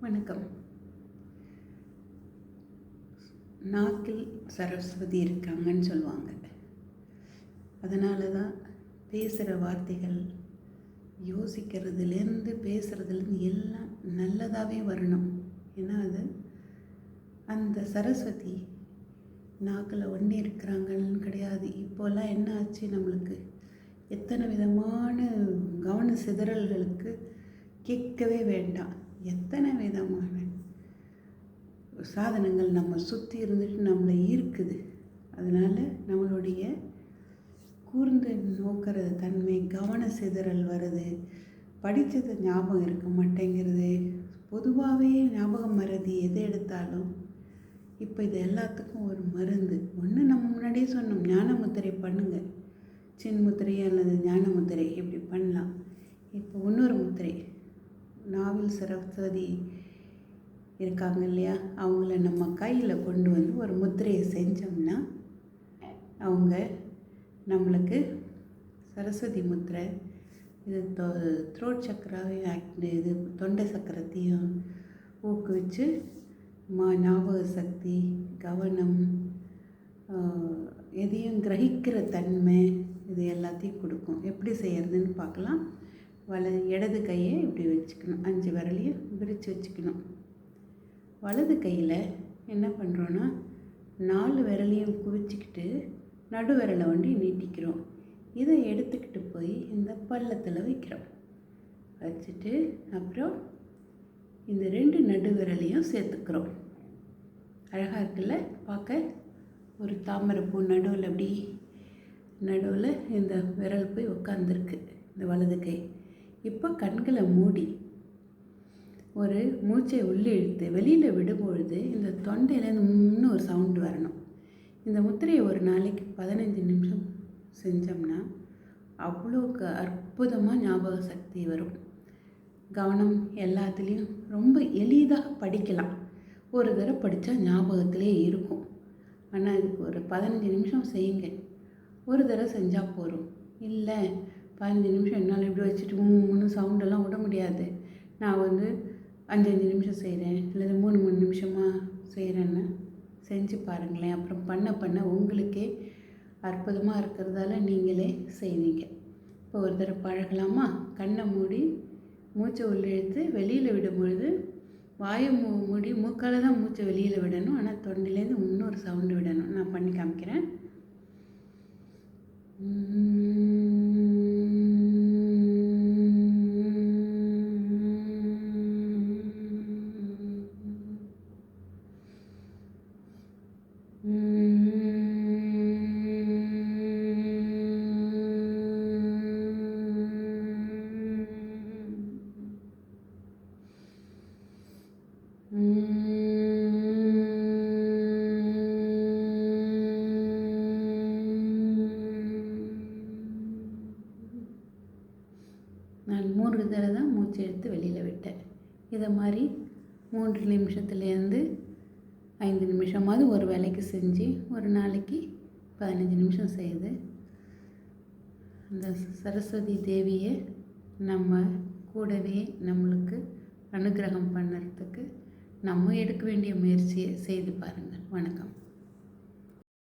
வணக்கம். நாக்கில் சரஸ்வதி இருக்காங்கன்னு சொல்லுவாங்க. அதனால தான் பேசுகிற வார்த்தைகள் யோசிக்கிறதுலேருந்து பேசுகிறதுலேருந்து எல்லாம் நல்லதாகவே வரணும். ஏன்னா அது அந்த சரஸ்வதி நாக்கில் ஒன்றி இருக்கிறாங்கன்னு கிடையாது. இப்போல்லாம் என்ன ஆச்சு நம்மளுக்கு? எத்தனை விதமான கவன சிதறல்களுக்கு கேட்கவே வேண்டாம். எத்தனை விதமான சாதனங்கள் நம்ம சுற்றி இருந்துட்டு நம்மளை ஈர்க்குது. அதனால் நம்மளுடைய கூர்ந்து நோக்கிற தன்மை கவன சிதறல் வருது. படித்தது ஞாபகம் இருக்க மாட்டேங்கிறது. பொதுவாகவே ஞாபகம் மருதி எது எடுத்தாலும் இப்போ இது எல்லாத்துக்கும் ஒரு மருந்து. ஒன்று நம்ம முன்னாடியே சொன்னோம் ஞான முத்திரை பண்ணுங்கள் சின் முத்திரை அல்லது ஞான முத்திரை இப்படி பண்ணலாம். இப்போ இன்னொரு முத்திரை. நாவல் சரஸ்வதி இருக்காங்க இல்லையா? அவங்கள நம்ம கையில் கொண்டு வந்து ஒரு முத்திரையை செஞ்சோம்னா அவங்க நம்மளுக்கு சரஸ்வதி முத்திரை இது தோ த்ரோட் சக்கராவையும் ஆக்ட் இது தொண்டை சக்கரத்தையும் ஊக்குவிச்சு மா ஞாபக சக்தி கவனம் எதையும் கிரகிக்கிற தன்மை இது எல்லாத்தையும் கொடுக்கும். எப்படி செய்கிறதுன்னு பார்க்கலாம். வல இடது கையை இப்படி வச்சுக்கணும். அஞ்சு விரலையும் விரித்து வச்சுக்கணும். வலது கையில் என்ன பண்ணுறோன்னா நாலு விரலையும் குவிச்சிக்கிட்டு நடு விரலை வண்டி நீட்டிக்கிறோம். இதை எடுத்துக்கிட்டு போய் இந்த பள்ளத்தில் வைக்கிறோம். வச்சுட்டு அப்புறம் இந்த ரெண்டு நடு விரலையும் சேர்த்துக்கிறோம். அழகாக இருக்குல்ல? பார்க்க ஒரு தாமரைப்பூ நடுவில் அப்படி நடுவில் இந்த விரல் போய் உட்காந்துருக்கு இந்த வலது கை. இப்போ கண்களை மூடி ஒரு மூச்சை உள்ளே இழுத்து வெளியில் விடும்பொழுது இந்த தொண்டையிலேருந்து இன்னும் ஒரு சவுண்டு வரணும். இந்த முத்திரையை ஒரு நாளைக்கு பதினஞ்சு நிமிஷம் செஞ்சோம்னா அவ்வளோக்கு அற்புதமாக ஞாபக சக்தி வரும். கவனம் எல்லாத்துலேயும் ரொம்ப எளிதாக படிக்கலாம். ஒரு தடவை படித்தா ஞாபகத்திலே இருக்கும். ஆனால் இதுக்கு ஒரு பதினஞ்சு நிமிஷம் செய்யுங்க. ஒரு தடவை செஞ்சால் போதும். இல்லை பதினஞ்சு நிமிஷம் என்னால் இப்படி வச்சுட்டு மூணு சவுண்டெல்லாம் விட முடியாது. நான் வந்து அஞ்சஞ்சு நிமிஷம் செய்கிறேன் இல்லை மூணு மூணு நிமிஷமாக செய்கிறேன்னு செஞ்சு பாருங்களேன். அப்புறம் பண்ண பண்ண உங்களுக்கே அற்புதமாக இருக்கிறதால நீங்களே செய்வீங்க. இப்போ ஒரு தடவை பழகலாமா? கண்ணை மூடி மூச்சை உள்ளிழுத்து வெளியில் விடும் பொழுது வாயை மூ மூடி மூக்கால் தான் மூச்சை வெளியில் விடணும். ஆனால் தொண்டையிலேருந்து இன்னொரு சவுண்டு விடணும். நான் பண்ணி காமிக்கிறேன். நான் மூன்று தடவை தான் மூச்சு எடுத்து வெளியில் விட்டேன். இதை மாதிரி மூன்று நிமிஷத்துலேருந்து ஐந்து நிமிஷமாவது ஒரு வேலைக்கு செஞ்சு ஒரு நாளைக்கு பதினஞ்சு நிமிஷம் செய்யுது அந்த சரஸ்வதி தேவியை நம்ம கூடவே நம்மளுக்கு அனுகிரகம் பண்ணுறதுக்கு நம்ம எடுக்க வேண்டிய முயற்சியை செய்து பாருங்கள். வணக்கம்.